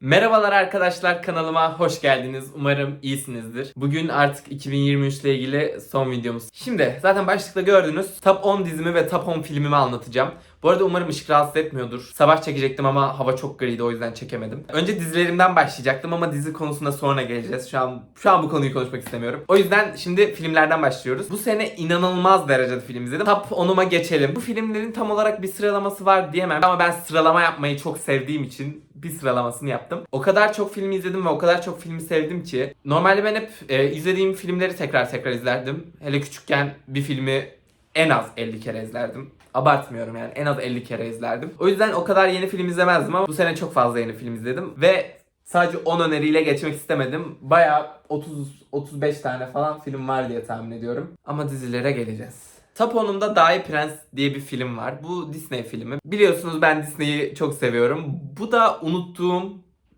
Merhabalar arkadaşlar kanalıma hoş geldiniz. Umarım iyisinizdir. Bugün artık 2023 ile ilgili son videomuz. Şimdi zaten başlıkta gördünüz Top 10 dizimi ve Top 10 filmimi anlatacağım. Bu arada umarım ışık rahatsız etmiyordur. Sabah çekecektim ama hava çok griydi o yüzden çekemedim. Önce dizilerimden başlayacaktım ama dizi konusunda sonra geleceğiz. Şu an şu an bu konuyu konuşmak istemiyorum. O yüzden şimdi filmlerden başlıyoruz. Bu sene inanılmaz derecede film izledim. Top 10'uma geçelim. Bu filmlerin tam olarak bir sıralaması var diyemem ama ben sıralama yapmayı çok sevdiğim için bir sıralamasını yaptım. O kadar çok film izledim ve o kadar çok filmi sevdim ki normalde ben hep e, izlediğim filmleri tekrar tekrar izlerdim. Hele küçükken bir filmi en az 50 kere izlerdim. Abartmıyorum yani en az 50 kere izlerdim. O yüzden o kadar yeni film izlemezdim ama bu sene çok fazla yeni film izledim ve sadece 10 öneriyle geçmek istemedim. Baya 30 35 tane falan film var diye tahmin ediyorum. Ama dizilere geleceğiz. Top 10'umda Dahi Prens diye bir film var. Bu Disney filmi. Biliyorsunuz ben Disney'i çok seviyorum. Bu da unuttuğum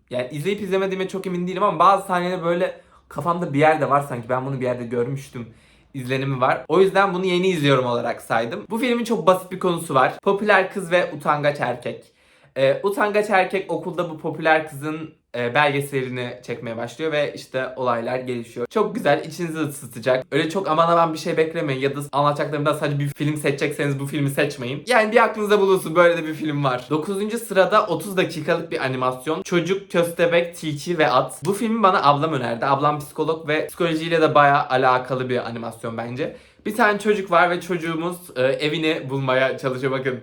yani izleyip izlemediğime çok emin değilim ama bazı sahneler böyle kafamda bir yerde var sanki ben bunu bir yerde görmüştüm izlenimi var. O yüzden bunu yeni izliyorum olarak saydım. Bu filmin çok basit bir konusu var. Popüler kız ve utangaç erkek. Ee, utangaç erkek okulda bu popüler kızın e, belgeselini çekmeye başlıyor ve işte olaylar gelişiyor. Çok güzel, içinizi ısıtacak. Öyle çok aman aman bir şey beklemeyin ya da anlatacaklarımdan sadece bir film seçecekseniz bu filmi seçmeyin. Yani bir aklınızda bulunsun böyle de bir film var. 9. sırada 30 dakikalık bir animasyon. Çocuk, köstebek, tilki ve at. Bu filmi bana ablam önerdi. Ablam psikolog ve psikolojiyle de bayağı alakalı bir animasyon bence. Bir tane çocuk var ve çocuğumuz e, evini bulmaya çalışıyor bakın.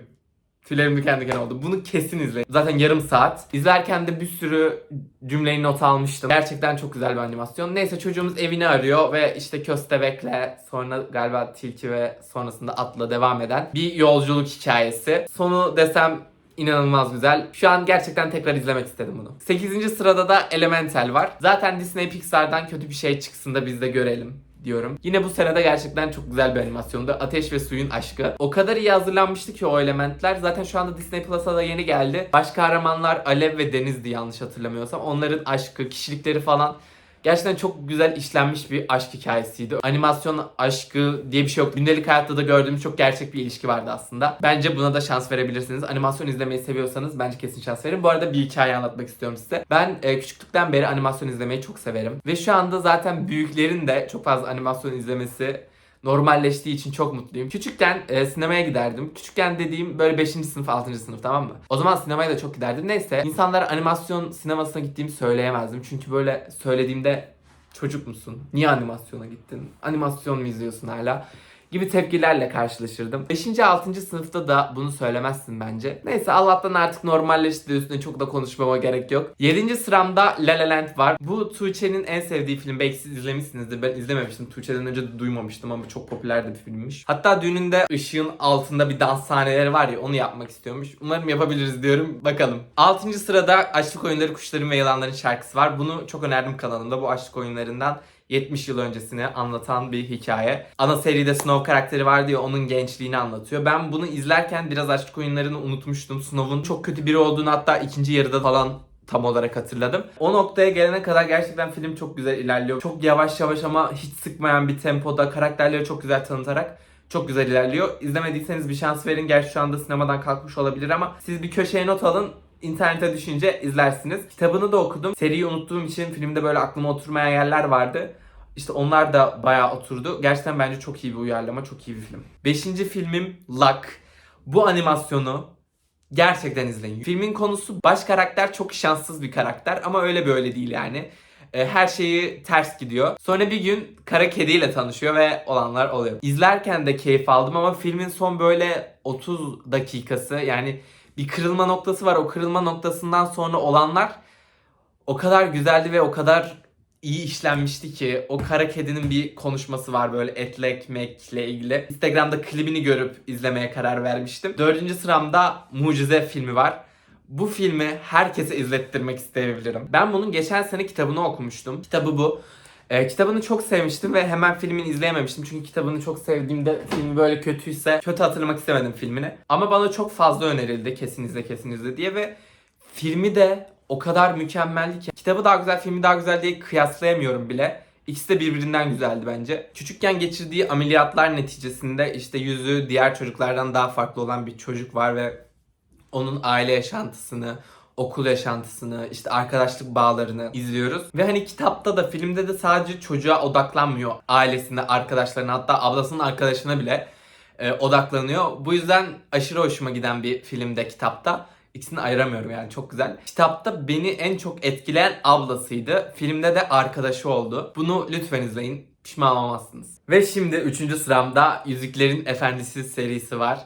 Tüylerim diken diken oldu. Bunu kesin izleyin. Zaten yarım saat. İzlerken de bir sürü cümleyi not almıştım. Gerçekten çok güzel bir animasyon. Neyse çocuğumuz evini arıyor ve işte köstebekle sonra galiba tilki ve sonrasında atla devam eden bir yolculuk hikayesi. Sonu desem inanılmaz güzel. Şu an gerçekten tekrar izlemek istedim bunu. 8. sırada da Elemental var. Zaten Disney Pixar'dan kötü bir şey çıksın da biz de görelim diyorum. Yine bu senede gerçekten çok güzel bir animasyondu. Ateş ve Suyun Aşkı. O kadar iyi hazırlanmıştı ki o elementler. Zaten şu anda Disney Plus'a da yeni geldi. Baş kahramanlar Alev ve Deniz'di yanlış hatırlamıyorsam. Onların aşkı, kişilikleri falan Gerçekten çok güzel işlenmiş bir aşk hikayesiydi. Animasyon aşkı diye bir şey yok. Gündelik hayatta da gördüğümüz çok gerçek bir ilişki vardı aslında. Bence buna da şans verebilirsiniz. Animasyon izlemeyi seviyorsanız bence kesin şans verin. Bu arada bir hikaye anlatmak istiyorum size. Ben e, küçüklükten beri animasyon izlemeyi çok severim. Ve şu anda zaten büyüklerin de çok fazla animasyon izlemesi normalleştiği için çok mutluyum. Küçükken e, sinemaya giderdim. Küçükken dediğim böyle 5. sınıf 6. sınıf tamam mı? O zaman sinemaya da çok giderdim. Neyse insanlara animasyon sinemasına gittiğimi söyleyemezdim. Çünkü böyle söylediğimde çocuk musun? Niye animasyona gittin? Animasyon mu izliyorsun hala? Gibi tepkilerle karşılaşırdım. 5. 6. sınıfta da bunu söylemezsin bence. Neyse Allah'tan artık normalleşti üstüne çok da konuşmama gerek yok. 7. sıramda La La Land var. Bu Tuğçe'nin en sevdiği film. Belki siz izlemişsinizdir. Ben izlememiştim. Tuğçe'den önce de duymamıştım ama çok popüler de bir filmmiş. Hatta düğününde ışığın altında bir dans sahneleri var ya onu yapmak istiyormuş. Umarım yapabiliriz diyorum. Bakalım. 6. sırada Açlık Oyunları Kuşların ve Yılanların şarkısı var. Bunu çok önerdim kanalımda. Bu açlık oyunlarından 70 yıl öncesini anlatan bir hikaye. Ana seride Snow karakteri var diye onun gençliğini anlatıyor. Ben bunu izlerken biraz aşk oyunlarını unutmuştum. Snow'un çok kötü biri olduğunu hatta ikinci yarıda falan tam olarak hatırladım. O noktaya gelene kadar gerçekten film çok güzel ilerliyor. Çok yavaş yavaş ama hiç sıkmayan bir tempoda karakterleri çok güzel tanıtarak çok güzel ilerliyor. İzlemediyseniz bir şans verin. Gerçi şu anda sinemadan kalkmış olabilir ama siz bir köşeye not alın internete düşünce izlersiniz. Kitabını da okudum. Seriyi unuttuğum için filmde böyle aklıma oturmayan yerler vardı. İşte onlar da bayağı oturdu. Gerçekten bence çok iyi bir uyarlama, çok iyi bir film. Beşinci filmim Luck. Bu animasyonu gerçekten izleyin. Filmin konusu baş karakter çok şanssız bir karakter ama öyle böyle değil yani. E, Her şeyi ters gidiyor. Sonra bir gün kara kediyle tanışıyor ve olanlar oluyor. İzlerken de keyif aldım ama filmin son böyle 30 dakikası yani bir kırılma noktası var. O kırılma noktasından sonra olanlar o kadar güzeldi ve o kadar iyi işlenmişti ki o kara kedinin bir konuşması var böyle etle ekmekle ilgili. Instagram'da klibini görüp izlemeye karar vermiştim. Dördüncü sıramda Mucize filmi var. Bu filmi herkese izlettirmek isteyebilirim. Ben bunun geçen sene kitabını okumuştum. Kitabı bu. Ee, kitabını çok sevmiştim ve hemen filmini izleyememiştim. Çünkü kitabını çok sevdiğimde filmi böyle kötüyse kötü hatırlamak istemedim filmini. Ama bana çok fazla önerildi kesin izle kesin izle diye ve filmi de o kadar mükemmeldi ki. Kitabı daha güzel, filmi daha güzel diye kıyaslayamıyorum bile. İkisi de birbirinden güzeldi bence. Küçükken geçirdiği ameliyatlar neticesinde işte yüzü diğer çocuklardan daha farklı olan bir çocuk var ve onun aile yaşantısını, okul yaşantısını, işte arkadaşlık bağlarını izliyoruz. Ve hani kitapta da filmde de sadece çocuğa odaklanmıyor. Ailesine, arkadaşlarına hatta ablasının arkadaşına bile e, odaklanıyor. Bu yüzden aşırı hoşuma giden bir filmde kitapta. İkisini ayıramıyorum yani çok güzel. Kitapta beni en çok etkileyen ablasıydı. Filmde de arkadaşı oldu. Bunu lütfen izleyin. Pişman olmazsınız. Ve şimdi 3. sıramda Yüzüklerin Efendisi serisi var.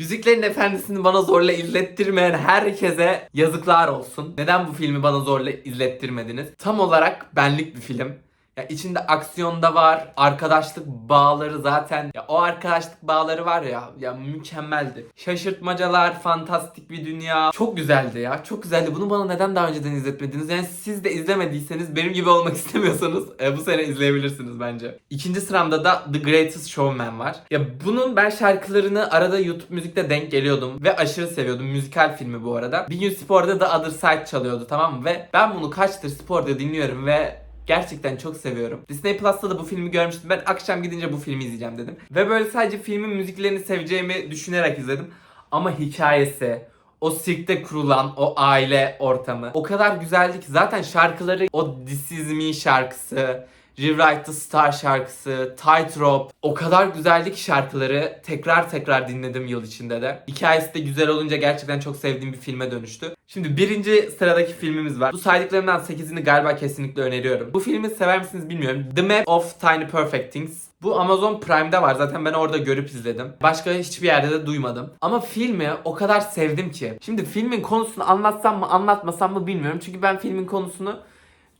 Yüzüklerin Efendisi'ni bana zorla izlettirmeyen herkese yazıklar olsun. Neden bu filmi bana zorla izlettirmediniz? Tam olarak benlik bir film. Ya içinde aksiyon da var, arkadaşlık bağları zaten ya o arkadaşlık bağları var ya ya mükemmeldi. Şaşırtmacalar, fantastik bir dünya. Çok güzeldi ya. Çok güzeldi. Bunu bana neden daha önceden izletmediniz? Yani siz de izlemediyseniz benim gibi olmak istemiyorsanız e, bu sene izleyebilirsiniz bence. İkinci sıramda da The Greatest Showman var. Ya bunun ben şarkılarını arada YouTube müzikte denk geliyordum ve aşırı seviyordum. Müzikal filmi bu arada. Bir gün sporda The Other Side çalıyordu tamam mı? Ve ben bunu kaçtır sporda dinliyorum ve Gerçekten çok seviyorum. Disney Plus'ta da bu filmi görmüştüm. Ben akşam gidince bu filmi izleyeceğim dedim. Ve böyle sadece filmin müziklerini seveceğimi düşünerek izledim. Ama hikayesi, o sirkte kurulan o aile ortamı o kadar güzeldi ki zaten şarkıları o This Is Me şarkısı, Rewrite the Star şarkısı, Tightrope o kadar güzeldi ki şarkıları tekrar tekrar dinledim yıl içinde de. Hikayesi de güzel olunca gerçekten çok sevdiğim bir filme dönüştü. Şimdi birinci sıradaki filmimiz var. Bu saydıklarımdan 8'ini galiba kesinlikle öneriyorum. Bu filmi sever misiniz bilmiyorum. The Map of Tiny Perfect Things. Bu Amazon Prime'de var. Zaten ben orada görüp izledim. Başka hiçbir yerde de duymadım. Ama filmi o kadar sevdim ki. Şimdi filmin konusunu anlatsam mı anlatmasam mı bilmiyorum. Çünkü ben filmin konusunu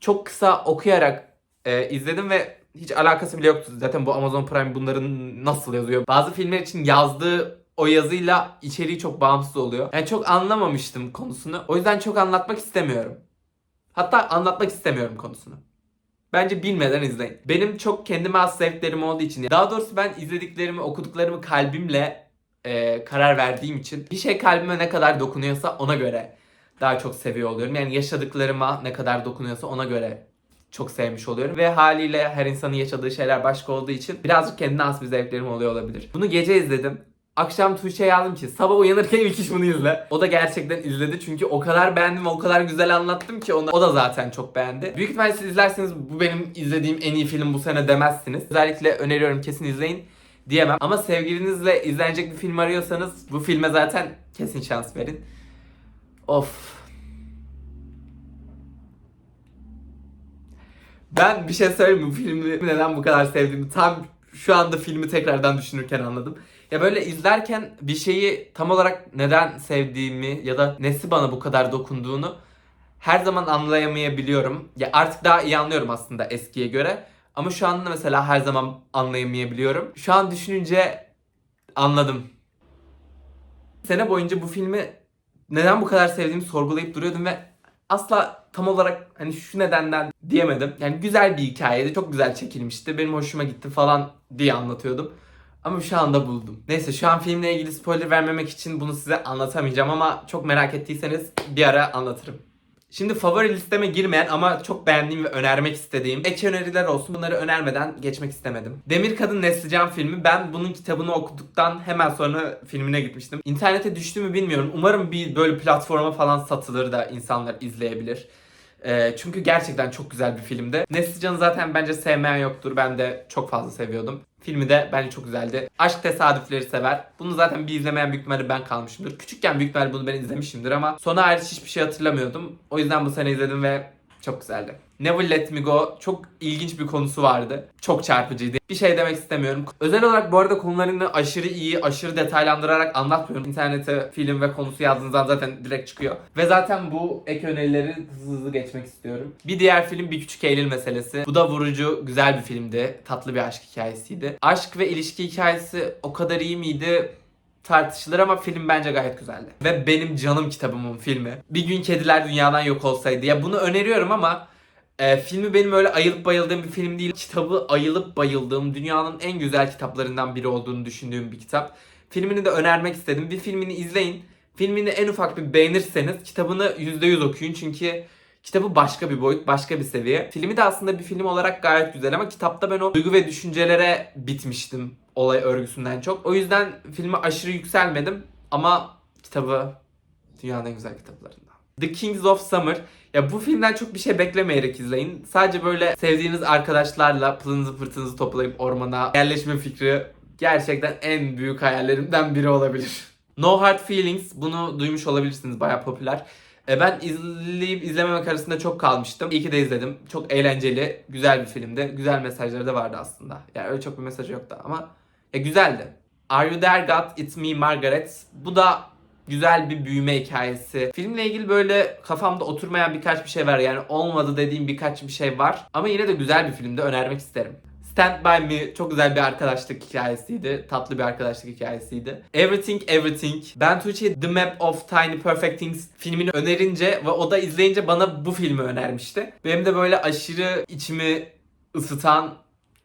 çok kısa okuyarak e, izledim ve hiç alakası bile yoktu. Zaten bu Amazon Prime bunların nasıl yazıyor? Bazı filmler için yazdığı o yazıyla içeriği çok bağımsız oluyor. Yani çok anlamamıştım konusunu. O yüzden çok anlatmak istemiyorum. Hatta anlatmak istemiyorum konusunu. Bence bilmeden izleyin. Benim çok kendime has zevklerim olduğu için. Daha doğrusu ben izlediklerimi, okuduklarımı kalbimle e, karar verdiğim için bir şey kalbime ne kadar dokunuyorsa ona göre daha çok seviyor oluyorum. Yani yaşadıklarıma ne kadar dokunuyorsa ona göre çok sevmiş oluyorum. Ve haliyle her insanın yaşadığı şeyler başka olduğu için birazcık kendine has bir zevklerim oluyor olabilir. Bunu gece izledim. Akşam Tuğçe'ye yazdım ki sabah uyanırken ilk iş bunu izle. O da gerçekten izledi çünkü o kadar beğendim o kadar güzel anlattım ki ona. O da zaten çok beğendi. Büyük ihtimalle siz izlerseniz bu benim izlediğim en iyi film bu sene demezsiniz. Özellikle öneriyorum kesin izleyin diyemem. Ama sevgilinizle izlenecek bir film arıyorsanız bu filme zaten kesin şans verin. Of. Ben bir şey söyleyeyim mi? Bu filmi neden bu kadar sevdiğimi tam şu anda filmi tekrardan düşünürken anladım. Ya böyle izlerken bir şeyi tam olarak neden sevdiğimi ya da nesi bana bu kadar dokunduğunu her zaman anlayamayabiliyorum. Ya artık daha iyi anlıyorum aslında eskiye göre. Ama şu anda mesela her zaman anlayamayabiliyorum. Şu an düşününce anladım. Sene boyunca bu filmi neden bu kadar sevdiğimi sorgulayıp duruyordum ve asla tam olarak hani şu nedenden diyemedim. Yani güzel bir hikayeydi. Çok güzel çekilmişti. Benim hoşuma gitti falan diye anlatıyordum. Ama şu anda buldum. Neyse şu an filmle ilgili spoiler vermemek için bunu size anlatamayacağım ama çok merak ettiyseniz bir ara anlatırım. Şimdi favori listeme girmeyen ama çok beğendiğim ve önermek istediğim ek öneriler olsun. Bunları önermeden geçmek istemedim. Demir Kadın Neslican filmi. Ben bunun kitabını okuduktan hemen sonra filmine gitmiştim. İnternete düştü mü bilmiyorum. Umarım bir böyle platforma falan satılır da insanlar izleyebilir. Ee, çünkü gerçekten çok güzel bir filmdi. Neslican'ı zaten bence sevmeyen yoktur. Ben de çok fazla seviyordum. Filmi de bence çok güzeldi. Aşk tesadüfleri sever. Bunu zaten bir izlemeyen büyük ihtimalle ben kalmışımdır. Küçükken büyük ihtimalle bunu ben izlemişimdir ama sona hariç hiçbir şey hatırlamıyordum. O yüzden bu sene izledim ve çok güzeldi. Never Let Me Go çok ilginç bir konusu vardı. Çok çarpıcıydı. Bir şey demek istemiyorum. Özel olarak bu arada konularını aşırı iyi, aşırı detaylandırarak anlatmıyorum. İnternete film ve konusu yazdığınızdan zaten direkt çıkıyor. Ve zaten bu ek önerileri hızlı hızlı geçmek istiyorum. Bir diğer film Bir Küçük Eylül Meselesi. Bu da vurucu, güzel bir filmdi. Tatlı bir aşk hikayesiydi. Aşk ve ilişki hikayesi o kadar iyi miydi? tartışılır ama film bence gayet güzeldi. Ve benim canım kitabımın filmi. Bir gün kediler dünyadan yok olsaydı. Ya bunu öneriyorum ama e, filmi benim öyle ayılıp bayıldığım bir film değil. Kitabı ayılıp bayıldığım, dünyanın en güzel kitaplarından biri olduğunu düşündüğüm bir kitap. Filmini de önermek istedim. Bir filmini izleyin. Filmini en ufak bir beğenirseniz kitabını %100 okuyun. Çünkü kitabı başka bir boyut, başka bir seviye. Filmi de aslında bir film olarak gayet güzel ama kitapta ben o duygu ve düşüncelere bitmiştim olay örgüsünden çok. O yüzden filme aşırı yükselmedim ama kitabı dünyanın en güzel kitaplarından. The Kings of Summer. Ya bu filmden çok bir şey beklemeyerek izleyin. Sadece böyle sevdiğiniz arkadaşlarla pılınızı pırtınızı toplayıp ormana yerleşme fikri gerçekten en büyük hayallerimden biri olabilir. No Hard Feelings bunu duymuş olabilirsiniz bayağı popüler. E, Ben izleyip izlememek arasında çok kalmıştım. İyi ki de izledim. Çok eğlenceli, güzel bir filmdi. Güzel mesajları da vardı aslında. Yani öyle çok bir mesajı yoktu ama e, güzeldi. Are You There God? It's Me Margaret. Bu da güzel bir büyüme hikayesi. Filmle ilgili böyle kafamda oturmayan birkaç bir şey var. Yani olmadı dediğim birkaç bir şey var. Ama yine de güzel bir filmde önermek isterim. Stand By Me çok güzel bir arkadaşlık hikayesiydi. Tatlı bir arkadaşlık hikayesiydi. Everything Everything. Ben Tuğçe'ye The Map of Tiny Perfect Things filmini önerince ve o da izleyince bana bu filmi önermişti. Benim de böyle aşırı içimi ısıtan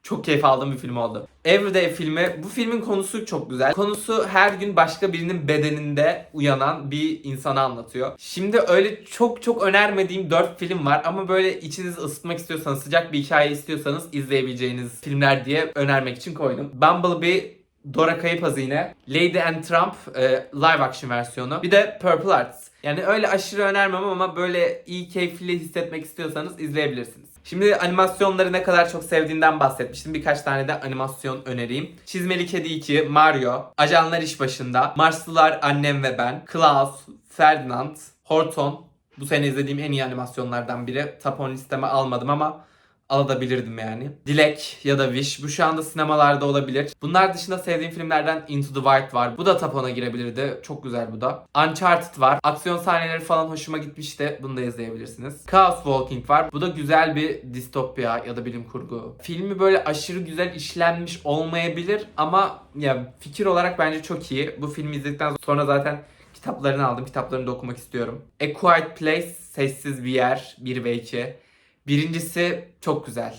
çok keyif aldığım bir film oldu. Everyday filmi, bu filmin konusu çok güzel. Konusu her gün başka birinin bedeninde uyanan bir insanı anlatıyor. Şimdi öyle çok çok önermediğim 4 film var ama böyle içinizi ısıtmak istiyorsanız, sıcak bir hikaye istiyorsanız izleyebileceğiniz filmler diye önermek için koydum. Bumblebee Dora Kayıp Hazine, Lady and Trump e, live action versiyonu. Bir de Purple Hearts. Yani öyle aşırı önermem ama böyle iyi keyifli hissetmek istiyorsanız izleyebilirsiniz. Şimdi animasyonları ne kadar çok sevdiğinden bahsetmiştim. Birkaç tane de animasyon önereyim. Çizmeli Kedi 2, Mario, Ajanlar İş Başında, Marslılar Annem ve Ben, Klaus, Ferdinand, Horton. Bu sene izlediğim en iyi animasyonlardan biri. 10 listeme almadım ama alabilirdim yani. Dilek ya da Wish. Bu şu anda sinemalarda olabilir. Bunlar dışında sevdiğim filmlerden Into the Wild var. Bu da top 10'a girebilirdi. Çok güzel bu da. Uncharted var. Aksiyon sahneleri falan hoşuma gitmişti. Bunu da izleyebilirsiniz. Chaos Walking var. Bu da güzel bir distopya ya da bilim kurgu. Filmi böyle aşırı güzel işlenmiş olmayabilir ama ya fikir olarak bence çok iyi. Bu filmi izledikten sonra zaten kitaplarını aldım. Kitaplarını da okumak istiyorum. A Quiet Place, Sessiz Bir Yer 1 ve 2. Birincisi çok güzel.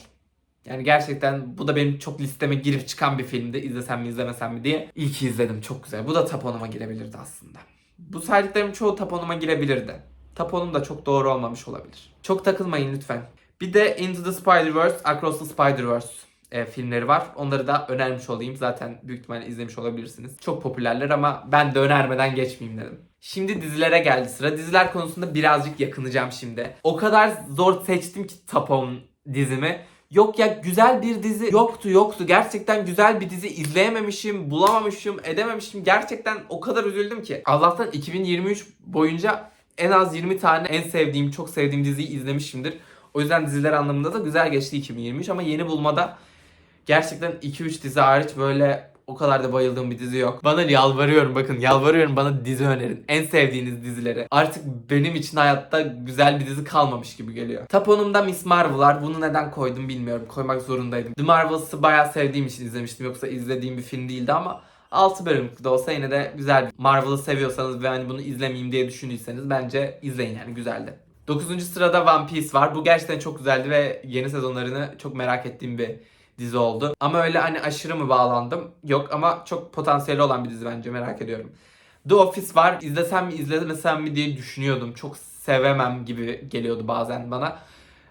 Yani gerçekten bu da benim çok listeme girip çıkan bir filmdi. İzlesem mi izlemesem mi diye. İyi ki izledim çok güzel. Bu da top 10'uma girebilirdi aslında. Bu saydıklarım çoğu top 10'uma girebilirdi. Top 10'um da çok doğru olmamış olabilir. Çok takılmayın lütfen. Bir de Into the Spider-Verse, Across the Spider-Verse e, filmleri var. Onları da önermiş olayım. Zaten büyük ihtimalle izlemiş olabilirsiniz. Çok popülerler ama ben de önermeden geçmeyeyim dedim. Şimdi dizilere geldi sıra. Diziler konusunda birazcık yakınacağım şimdi. O kadar zor seçtim ki 10 dizimi. Yok ya güzel bir dizi yoktu yoktu. Gerçekten güzel bir dizi izleyememişim, bulamamışım, edememişim. Gerçekten o kadar üzüldüm ki. Allah'tan 2023 boyunca en az 20 tane en sevdiğim, çok sevdiğim diziyi izlemişimdir. O yüzden diziler anlamında da güzel geçti 2023 ama yeni bulmada gerçekten 2-3 dizi hariç böyle o kadar da bayıldığım bir dizi yok. Bana yalvarıyorum bakın yalvarıyorum bana dizi önerin. En sevdiğiniz dizileri. Artık benim için hayatta güzel bir dizi kalmamış gibi geliyor. Top 10'umda Miss Marvel. Bunu neden koydum bilmiyorum. Koymak zorundaydım. The Marvels'ı bayağı sevdiğim için izlemiştim. Yoksa izlediğim bir film değildi ama 6 bölümlük de olsa yine de güzel. Marvel'ı seviyorsanız ve hani bunu izlemeyeyim diye düşündüyseniz bence izleyin yani güzeldi. 9. sırada One Piece var. Bu gerçekten çok güzeldi ve yeni sezonlarını çok merak ettiğim bir dizi oldu. Ama öyle hani aşırı mı bağlandım? Yok ama çok potansiyeli olan bir dizi bence merak ediyorum. The Office var. İzlesem mi izlemesem mi diye düşünüyordum. Çok sevemem gibi geliyordu bazen bana.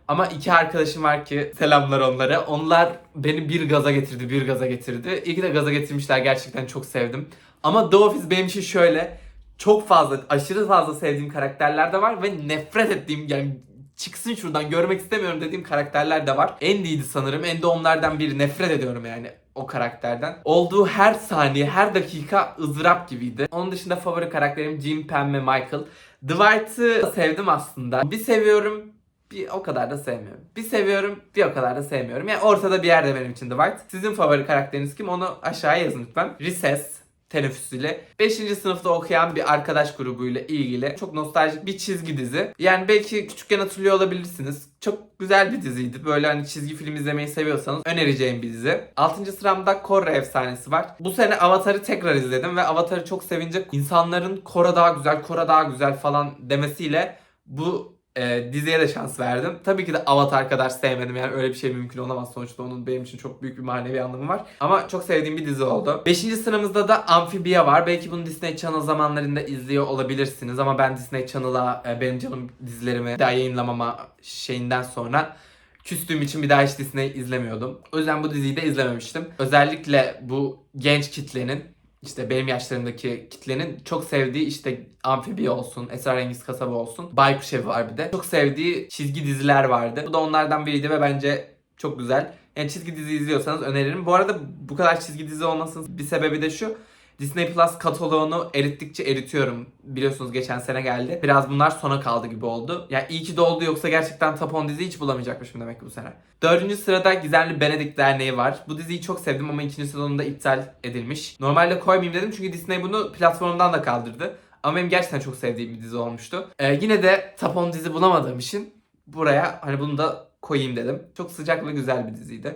Ama iki arkadaşım var ki selamlar onlara. Onlar beni bir gaza getirdi, bir gaza getirdi. İyi ki de gaza getirmişler. Gerçekten çok sevdim. Ama The Office benim için şöyle çok fazla, aşırı fazla sevdiğim karakterler de var ve nefret ettiğim yani çıksın şuradan görmek istemiyorum dediğim karakterler de var. Andy'ydi sanırım. Andy onlardan biri. Nefret ediyorum yani o karakterden. Olduğu her saniye, her dakika ızdırap gibiydi. Onun dışında favori karakterim Jim, Pam ve Michael. Dwight'ı sevdim aslında. Bir seviyorum, bir o kadar da sevmiyorum. Bir seviyorum, bir o kadar da sevmiyorum. Yani ortada bir yerde benim için Dwight. Sizin favori karakteriniz kim? Onu aşağıya yazın lütfen. Recess teneffüsüyle 5. sınıfta okuyan bir arkadaş grubuyla ilgili çok nostaljik bir çizgi dizi. Yani belki küçükken hatırlıyor olabilirsiniz. Çok güzel bir diziydi. Böyle hani çizgi film izlemeyi seviyorsanız önereceğim bir dizi. 6. sıramda Korra efsanesi var. Bu sene Avatar'ı tekrar izledim ve Avatar'ı çok sevince insanların Korra daha güzel, Korra daha güzel falan demesiyle bu e, diziye de şans verdim. Tabii ki de Avatar kadar sevmedim yani öyle bir şey mümkün olamaz sonuçta onun benim için çok büyük bir manevi anlamı var. Ama çok sevdiğim bir dizi oldu. Beşinci sıramızda da Amphibia var. Belki bunu Disney Channel zamanlarında izliyor olabilirsiniz ama ben Disney Channel'a e, benim canım dizilerimi daha yayınlamama şeyinden sonra küstüğüm için bir daha hiç Disney izlemiyordum. O yüzden bu diziyi de izlememiştim. Özellikle bu genç kitlenin işte benim yaşlarımdaki kitlenin çok sevdiği işte Amfibi olsun, Esrarengiz Kasaba olsun, Baykuş Evi var bir de. Çok sevdiği çizgi diziler vardı. Bu da onlardan biriydi ve bence çok güzel. Yani çizgi dizi izliyorsanız öneririm. Bu arada bu kadar çizgi dizi olmasının bir sebebi de şu. Disney Plus kataloğunu erittikçe eritiyorum. Biliyorsunuz geçen sene geldi. Biraz bunlar sona kaldı gibi oldu. Yani iyi ki de oldu yoksa gerçekten 10 dizi hiç bulamayacakmışım demek ki bu sene. Dördüncü sırada Gizemli Benedict Derneği var. Bu diziyi çok sevdim ama ikinci sezonunda iptal edilmiş. Normalde koymayayım dedim çünkü Disney bunu platformdan da kaldırdı. Ama benim gerçekten çok sevdiğim bir dizi olmuştu. Ee, yine de 10 dizi bulamadığım için buraya hani bunu da koyayım dedim. Çok sıcak ve güzel bir diziydi.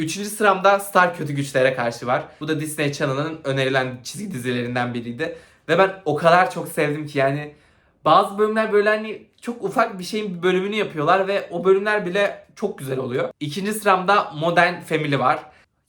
Üçüncü sıramda Star Kötü Güçlere Karşı var. Bu da Disney Channel'ın önerilen çizgi dizilerinden biriydi. Ve ben o kadar çok sevdim ki yani bazı bölümler böyle hani çok ufak bir şeyin bir bölümünü yapıyorlar ve o bölümler bile çok güzel oluyor. İkinci sıramda Modern Family var.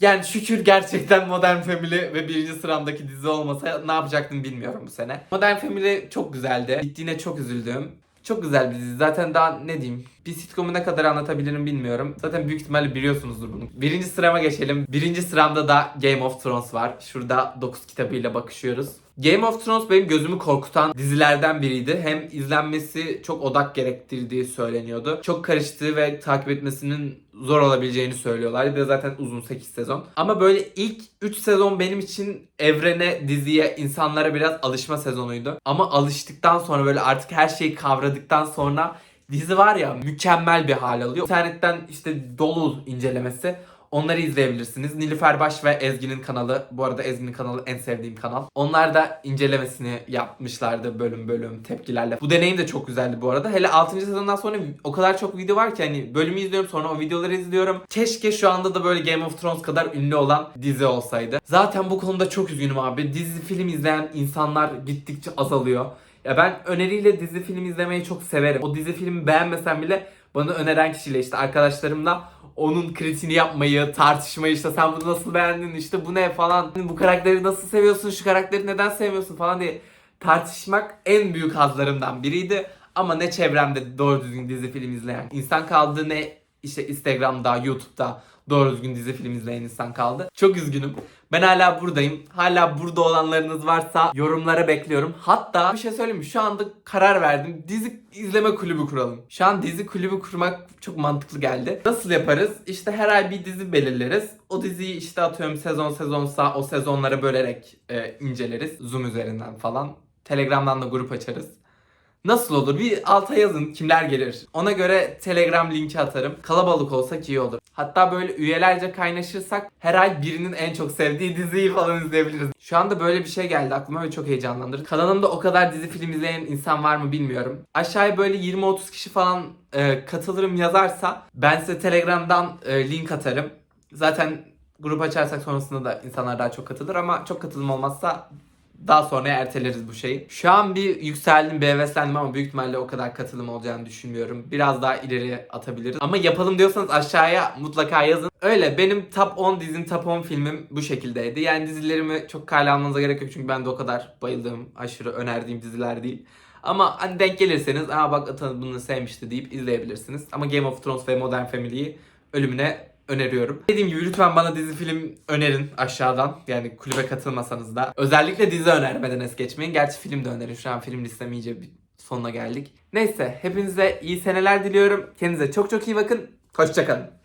Yani şükür gerçekten Modern Family ve birinci sıramdaki dizi olmasa ne yapacaktım bilmiyorum bu sene. Modern Family çok güzeldi. Bittiğine çok üzüldüm. Çok güzel bir dizi. Zaten daha ne diyeyim. Bir sitcom'u ne kadar anlatabilirim bilmiyorum. Zaten büyük ihtimalle biliyorsunuzdur bunu. Birinci sırama geçelim. Birinci sıramda da Game of Thrones var. Şurada 9 kitabıyla bakışıyoruz. Game of Thrones benim gözümü korkutan dizilerden biriydi. Hem izlenmesi çok odak gerektirdiği söyleniyordu. Çok karıştığı ve takip etmesinin zor olabileceğini söylüyorlar. Bir de zaten uzun 8 sezon. Ama böyle ilk 3 sezon benim için evrene, diziye, insanlara biraz alışma sezonuydu. Ama alıştıktan sonra böyle artık her şeyi kavradıktan sonra dizi var ya mükemmel bir hal alıyor. İnternetten işte dolu incelemesi. Onları izleyebilirsiniz. Nilüfer Baş ve Ezgi'nin kanalı. Bu arada Ezgi'nin kanalı en sevdiğim kanal. Onlar da incelemesini yapmışlardı bölüm bölüm tepkilerle. Bu deneyim de çok güzeldi bu arada. Hele 6. sezondan sonra o kadar çok video var ki hani bölümü izliyorum sonra o videoları izliyorum. Keşke şu anda da böyle Game of Thrones kadar ünlü olan dizi olsaydı. Zaten bu konuda çok üzgünüm abi. Dizi film izleyen insanlar gittikçe azalıyor. Ya ben öneriyle dizi film izlemeyi çok severim. O dizi filmi beğenmesem bile bana öneren kişiyle işte arkadaşlarımla onun kritiğini yapmayı, tartışmayı işte sen bunu nasıl beğendin işte bu ne falan bu karakteri nasıl seviyorsun şu karakteri neden sevmiyorsun falan diye tartışmak en büyük hazlarımdan biriydi. Ama ne çevremde doğru düzgün dizi film izleyen insan kaldı ne işte Instagram'da, YouTube'da doğru düzgün dizi film izleyen insan kaldı. Çok üzgünüm. Ben hala buradayım. Hala burada olanlarınız varsa yorumlara bekliyorum. Hatta bir şey söyleyeyim mi? Şu anda karar verdim. Dizi izleme kulübü kuralım. Şu an dizi kulübü kurmak çok mantıklı geldi. Nasıl yaparız? İşte her ay bir dizi belirleriz. O diziyi işte atıyorum sezon sezonsa o sezonlara bölerek e, inceleriz. Zoom üzerinden falan. Telegram'dan da grup açarız. Nasıl olur? Bir alta yazın kimler gelir. Ona göre Telegram linki atarım. Kalabalık olsak iyi olur. Hatta böyle üyelerce kaynaşırsak her ay birinin en çok sevdiği diziyi falan izleyebiliriz. Şu anda böyle bir şey geldi aklıma ve çok heyecanlandırdı. Kanalımda o kadar dizi film izleyen insan var mı bilmiyorum. Aşağıya böyle 20-30 kişi falan e, katılırım yazarsa ben size Telegram'dan e, link atarım. Zaten grup açarsak sonrasında da insanlar daha çok katılır ama çok katılım olmazsa daha sonra erteleriz bu şeyi. Şu an bir yükseldim, bir heveslendim ama büyük ihtimalle o kadar katılım olacağını düşünmüyorum. Biraz daha ileri atabiliriz. Ama yapalım diyorsanız aşağıya mutlaka yazın. Öyle benim top 10 dizim, top 10 filmim bu şekildeydi. Yani dizilerimi çok kale gerek yok çünkü ben de o kadar bayıldığım, aşırı önerdiğim diziler değil. Ama hani denk gelirseniz aa bak Atan bunu sevmişti deyip izleyebilirsiniz. Ama Game of Thrones ve Modern Family'yi ölümüne öneriyorum. Dediğim gibi lütfen bana dizi film önerin aşağıdan. Yani kulübe katılmasanız da. Özellikle dizi önermeden es geçmeyin. Gerçi film de önerin. Şu an film listem iyice sonuna geldik. Neyse hepinize iyi seneler diliyorum. Kendinize çok çok iyi bakın. Hoşçakalın.